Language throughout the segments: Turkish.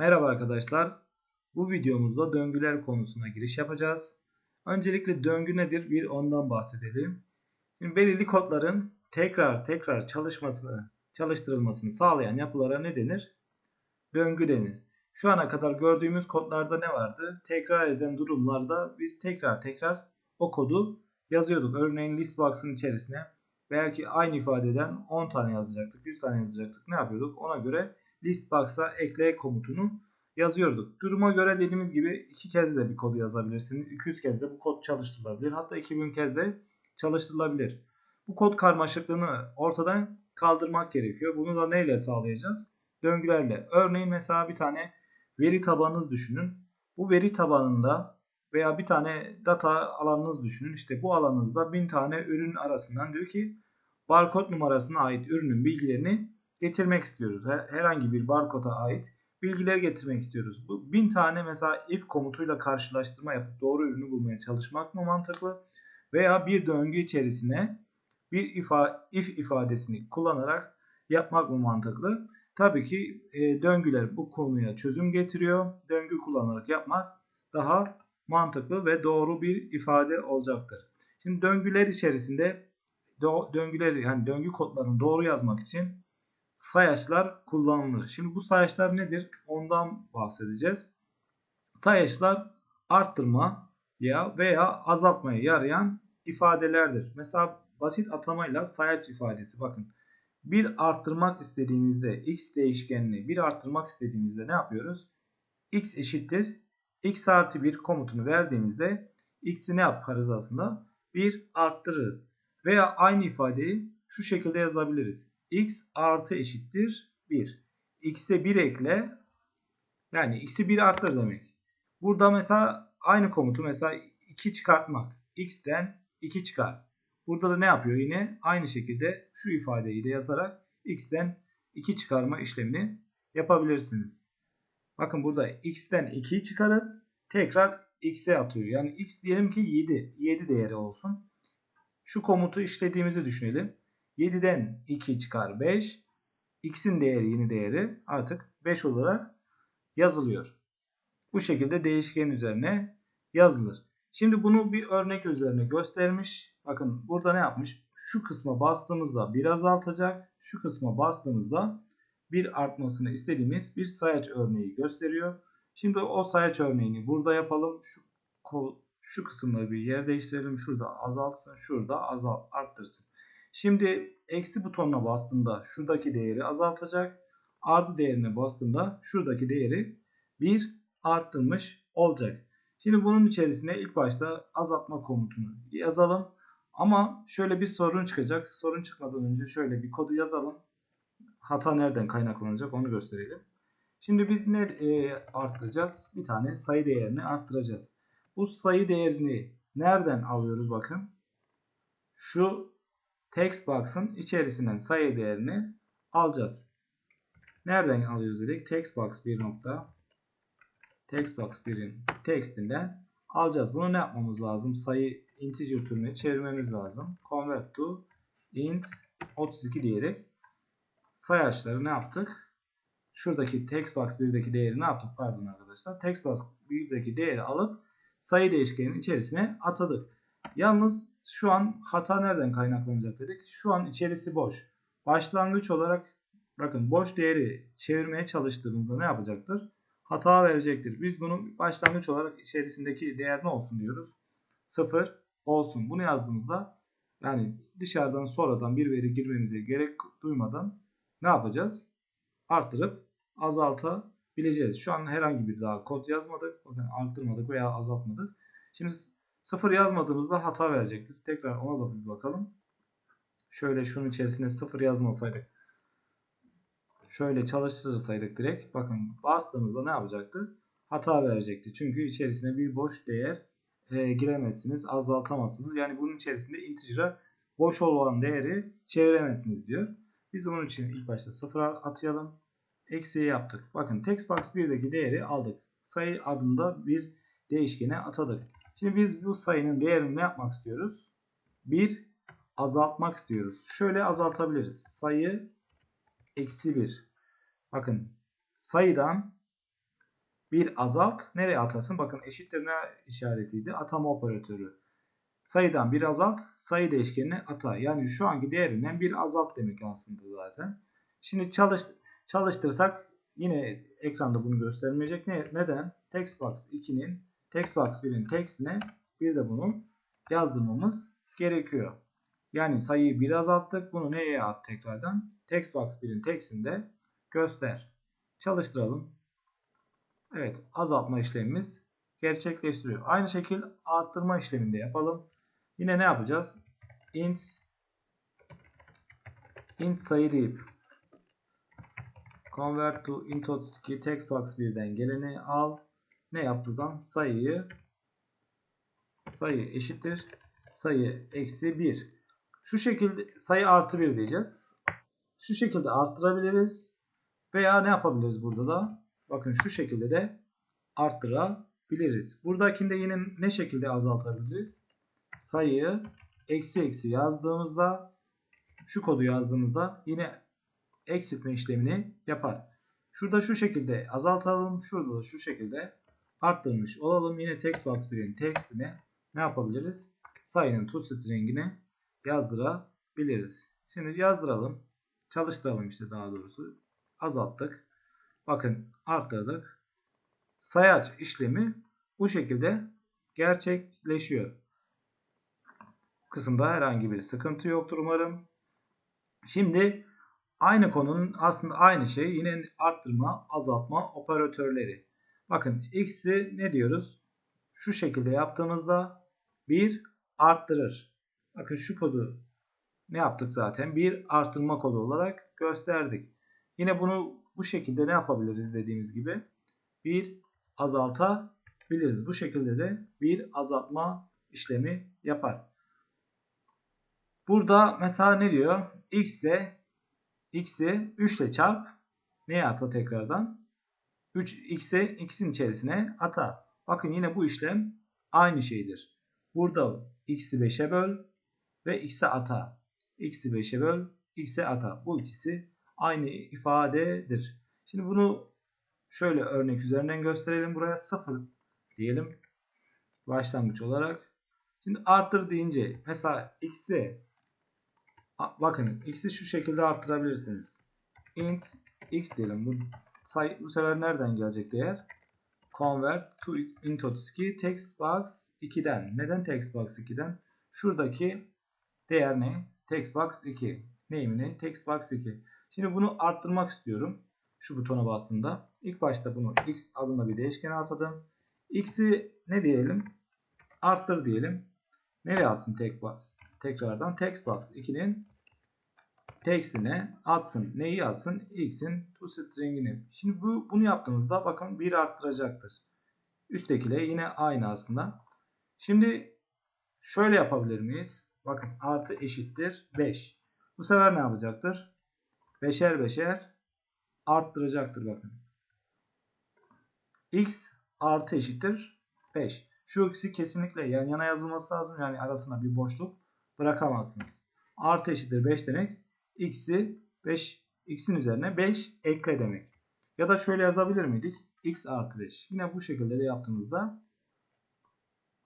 Merhaba arkadaşlar. Bu videomuzda döngüler konusuna giriş yapacağız. Öncelikle döngü nedir? Bir ondan bahsedelim. Şimdi belirli kodların tekrar tekrar çalışmasını, çalıştırılmasını sağlayan yapılara ne denir? Döngü denir. Şu ana kadar gördüğümüz kodlarda ne vardı? Tekrar eden durumlarda biz tekrar tekrar o kodu yazıyorduk. Örneğin listbox'ın içerisine belki aynı ifadeden 10 tane yazacaktık, 100 tane yazacaktık. Ne yapıyorduk? Ona göre listbox'a ekle komutunu yazıyorduk. Duruma göre dediğimiz gibi iki kez de bir kodu yazabilirsiniz. 200 kez de bu kod çalıştırılabilir. Hatta 2000 kez de çalıştırılabilir. Bu kod karmaşıklığını ortadan kaldırmak gerekiyor. Bunu da neyle sağlayacağız? Döngülerle. Örneğin mesela bir tane veri tabanınız düşünün. Bu veri tabanında veya bir tane data alanınız düşünün. İşte bu alanınızda bin tane ürün arasından diyor ki barkod numarasına ait ürünün bilgilerini getirmek istiyoruz. Herhangi bir barkoda ait bilgiler getirmek istiyoruz. Bu bin tane mesela if komutuyla karşılaştırma yapıp doğru ürünü bulmaya çalışmak mı mantıklı? Veya bir döngü içerisine bir ifa, if ifadesini kullanarak yapmak mı mantıklı? Tabii ki e, döngüler bu konuya çözüm getiriyor. Döngü kullanarak yapmak daha mantıklı ve doğru bir ifade olacaktır. Şimdi döngüler içerisinde döngüler yani döngü kodlarını doğru yazmak için sayaçlar kullanılır. Şimdi bu sayaçlar nedir? Ondan bahsedeceğiz. Sayaçlar arttırma ya veya azaltmaya yarayan ifadelerdir. Mesela basit atamayla sayaç ifadesi bakın. Bir arttırmak istediğimizde x değişkenini bir arttırmak istediğimizde ne yapıyoruz? x eşittir x artı 1 komutunu verdiğimizde x'i ne yaparız aslında? 1 arttırırız. Veya aynı ifadeyi şu şekilde yazabiliriz x artı eşittir 1. x'e 1 ekle yani x'i 1 arttır demek. Burada mesela aynı komutu mesela 2 çıkartmak. x'ten 2 çıkar. Burada da ne yapıyor? Yine aynı şekilde şu ifadeyi de yazarak x'ten 2 çıkarma işlemini yapabilirsiniz. Bakın burada x'ten 2'yi çıkarıp tekrar x'e atıyor. Yani x diyelim ki 7. 7 değeri olsun. Şu komutu işlediğimizi düşünelim. 7'den 2 çıkar 5. X'in değeri yeni değeri artık 5 olarak yazılıyor. Bu şekilde değişken üzerine yazılır. Şimdi bunu bir örnek üzerine göstermiş. Bakın burada ne yapmış? Şu kısma bastığımızda bir azaltacak. Şu kısma bastığımızda bir artmasını istediğimiz bir sayaç örneği gösteriyor. Şimdi o sayaç örneğini burada yapalım. Şu şu kısımda bir yer değiştirelim. Şurada azaltsın, şurada azalt arttırsın. Şimdi eksi butonuna bastığımda şuradaki değeri azaltacak. Artı değerine bastığımda şuradaki değeri 1 arttırmış olacak. Şimdi bunun içerisine ilk başta azaltma komutunu yazalım. Ama şöyle bir sorun çıkacak. Sorun çıkmadan önce şöyle bir kodu yazalım. Hata nereden kaynaklanacak onu gösterelim. Şimdi biz ne e, arttıracağız? Bir tane sayı değerini arttıracağız. Bu sayı değerini nereden alıyoruz bakın. Şu text box'ın içerisinden sayı değerini alacağız. Nereden alıyoruz dedik? Text box bir nokta text box 1'in textinden alacağız. Bunu ne yapmamız lazım? Sayı integer türüne çevirmemiz lazım. Convert to int 32 diyerek sayaçları ne yaptık? Şuradaki text box 1'deki değeri ne yaptık? Pardon arkadaşlar. Text box 1'deki değeri alıp sayı değişkenin içerisine atadık. Yalnız şu an hata nereden kaynaklanacak dedik. Şu an içerisi boş. Başlangıç olarak bakın boş değeri çevirmeye çalıştığımızda ne yapacaktır? Hata verecektir. Biz bunu başlangıç olarak içerisindeki değer ne olsun diyoruz? 0 olsun. Bunu yazdığımızda yani dışarıdan sonradan bir veri girmemize gerek duymadan ne yapacağız? Arttırıp azaltabileceğiz. Şu an herhangi bir daha kod yazmadık. Bakın arttırmadık veya azaltmadık. Şimdi 0 yazmadığımızda hata verecektir. Tekrar ona da bir bakalım. Şöyle şunun içerisine 0 yazmasaydık. Şöyle çalıştırsaydık direkt. Bakın bastığımızda ne yapacaktı? Hata verecekti. Çünkü içerisine bir boş değer e, giremezsiniz. Azaltamazsınız. Yani bunun içerisinde integer'a boş olan değeri çeviremezsiniz diyor. Biz bunun için ilk başta 0 atayalım. Eksiği yaptık. Bakın textbox 1'deki değeri aldık. Sayı adında bir değişkene atadık. Şimdi biz bu sayının değerini ne yapmak istiyoruz? 1 azaltmak istiyoruz. Şöyle azaltabiliriz. Sayı eksi 1. Bakın sayıdan bir azalt. Nereye atasın? Bakın eşittir ne işaretiydi? Atama operatörü. Sayıdan bir azalt. Sayı değişkenine ata. Yani şu anki değerinden bir azalt demek aslında zaten. Şimdi çalış, çalıştırsak yine ekranda bunu göstermeyecek. Ne, neden? Textbox 2'nin Textbox 1'in textine bir de bunu yazdırmamız gerekiyor. Yani sayıyı bir azalttık. Bunu neye at tekrardan? Textbox 1'in textinde göster. Çalıştıralım. Evet azaltma işlemimiz gerçekleştiriyor. Aynı şekilde arttırma işleminde yapalım. Yine ne yapacağız? int int sayı deyip convert to int 32 textbox 1'den geleni al. Ne yap buradan? Sayıyı sayı eşittir sayı eksi 1. Şu şekilde sayı artı 1 diyeceğiz. Şu şekilde arttırabiliriz. Veya ne yapabiliriz burada da? Bakın şu şekilde de arttırabiliriz. Buradakinde yine ne şekilde azaltabiliriz? Sayıyı eksi eksi yazdığımızda şu kodu yazdığımızda yine eksiltme işlemini yapar. Şurada şu şekilde azaltalım. Şurada da şu şekilde arttırmış olalım. Yine textbox 1'in textine ne yapabiliriz? Sayının toString'ini yazdırabiliriz. Şimdi yazdıralım. Çalıştıralım işte daha doğrusu. Azalttık. Bakın arttırdık. Sayaç işlemi bu şekilde gerçekleşiyor. Kısımda herhangi bir sıkıntı yoktur umarım. Şimdi aynı konunun aslında aynı şey yine arttırma, azaltma operatörleri. Bakın x'i ne diyoruz? Şu şekilde yaptığımızda 1 arttırır. Bakın şu kodu ne yaptık zaten? Bir artırma kodu olarak gösterdik. Yine bunu bu şekilde ne yapabiliriz dediğimiz gibi bir azaltabiliriz. Bu şekilde de bir azaltma işlemi yapar. Burada mesela ne diyor? x'e x'i 3 ile çarp neye ata tekrardan? 3 x'e x'in içerisine ata. Bakın yine bu işlem aynı şeydir. Burada x'i 5'e böl ve x'e ata. x'i 5'e böl, x'e ata. Bu ikisi aynı ifadedir. Şimdi bunu şöyle örnek üzerinden gösterelim. Buraya 0 diyelim. Başlangıç olarak. Şimdi artır deyince mesela x'i bakın x'i şu şekilde arttırabilirsiniz. int x diyelim. Bu, say, bu sefer nereden gelecek değer? Convert to int 32 textbox 2'den. Neden textbox 2'den? Şuradaki değer ne? Textbox 2. Neyimini? Textbox 2. Şimdi bunu arttırmak istiyorum. Şu butona bastığımda. İlk başta bunu x adında bir değişkene atadım. X'i ne diyelim? Arttır diyelim. Nereye atsın tek tekrardan? Textbox 2'nin textine atsın. Neyi atsın? X'in toString'ini. Şimdi bu, bunu yaptığımızda bakın 1 arttıracaktır. Üsttekiyle yine aynı aslında. Şimdi şöyle yapabilir miyiz? Bakın artı eşittir 5. Bu sefer ne yapacaktır? Beşer beşer arttıracaktır bakın. x artı eşittir 5. Şu ikisi kesinlikle yan yana yazılması lazım. Yani arasına bir boşluk bırakamazsınız. Artı eşittir 5 demek x'i 5 x'in üzerine 5 ekle demek. Ya da şöyle yazabilir miydik? x artı 5. Yine bu şekilde de yaptığımızda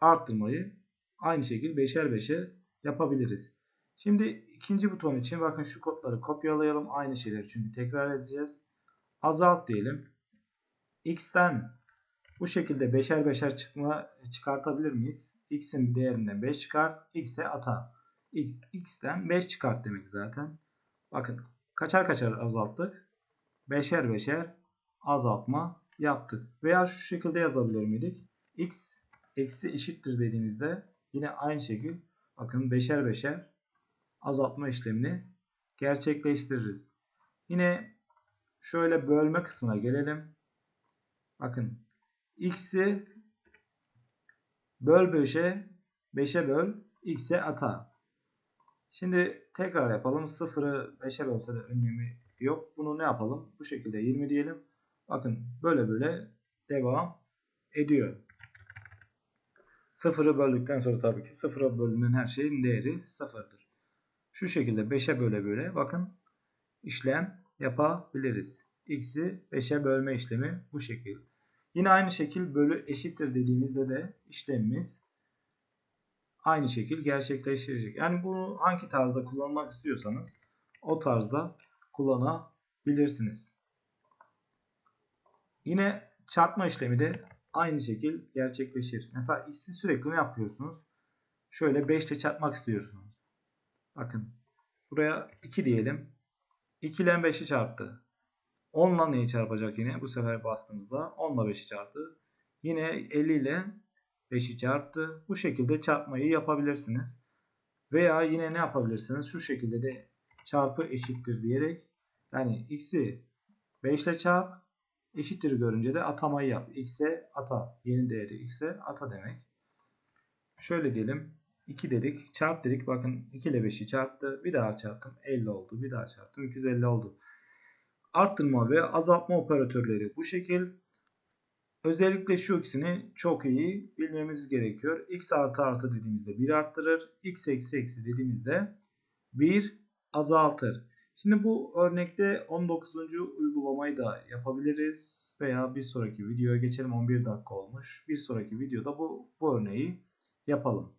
arttırmayı aynı şekilde beşer beşe yapabiliriz. Şimdi ikinci buton için bakın şu kodları kopyalayalım. Aynı şeyleri çünkü tekrar edeceğiz. Azalt diyelim. X'ten bu şekilde beşer beşer çıkma çıkartabilir miyiz? X'in değerinden 5 çıkart. X'e ata. X'ten 5 çıkart demek zaten. Bakın kaçar kaçar azalttık. Beşer beşer azaltma yaptık. Veya şu şekilde yazabilir miydik? X eksi eşittir dediğimizde yine aynı şekilde bakın beşer beşer azaltma işlemini gerçekleştiririz. Yine şöyle bölme kısmına gelelim. Bakın x'i böl 5'e 5'e böl x'e ata. Şimdi tekrar yapalım. 0'ı 5'e bölse de önemi yok. Bunu ne yapalım? Bu şekilde 20 diyelim. Bakın böyle böyle devam ediyor. Sıfırı böldükten sonra tabii ki sıfıra bölünen her şeyin değeri sıfırdır. Şu şekilde 5'e böle böyle bakın işlem yapabiliriz. X'i 5'e bölme işlemi bu şekilde. Yine aynı şekil bölü eşittir dediğimizde de işlemimiz aynı şekil gerçekleştirecek. Yani bunu hangi tarzda kullanmak istiyorsanız o tarzda kullanabilirsiniz. Yine çarpma işlemi de aynı şekil gerçekleşir. Mesela x'i sürekli ne yapıyorsunuz? Şöyle 5 ile çarpmak istiyorsunuz. Bakın buraya 2 diyelim. 2 ile 5'i çarptı. 10 ile neyi çarpacak yine? Bu sefer bastığımızda 10 ile 5'i çarptı. Yine 50 ile 5'i çarptı. Bu şekilde çarpmayı yapabilirsiniz. Veya yine ne yapabilirsiniz? Şu şekilde de çarpı eşittir diyerek yani x'i 5 ile çarp eşittir görünce de atamayı yap. x'e ata. Yeni değeri x'e ata demek. Şöyle diyelim. 2 dedik. Çarp dedik. Bakın 2 ile 5'i çarptı. Bir daha çarptım. 50 oldu. Bir daha çarptım. 250 oldu. Arttırma ve azaltma operatörleri bu şekil. Özellikle şu ikisini çok iyi bilmemiz gerekiyor. x artı artı dediğimizde 1 arttırır. x eksi eksi dediğimizde 1 azaltır. Şimdi bu örnekte 19. uygulamayı da yapabiliriz. Veya bir sonraki videoya geçelim. 11 dakika olmuş. Bir sonraki videoda bu, bu örneği yapalım.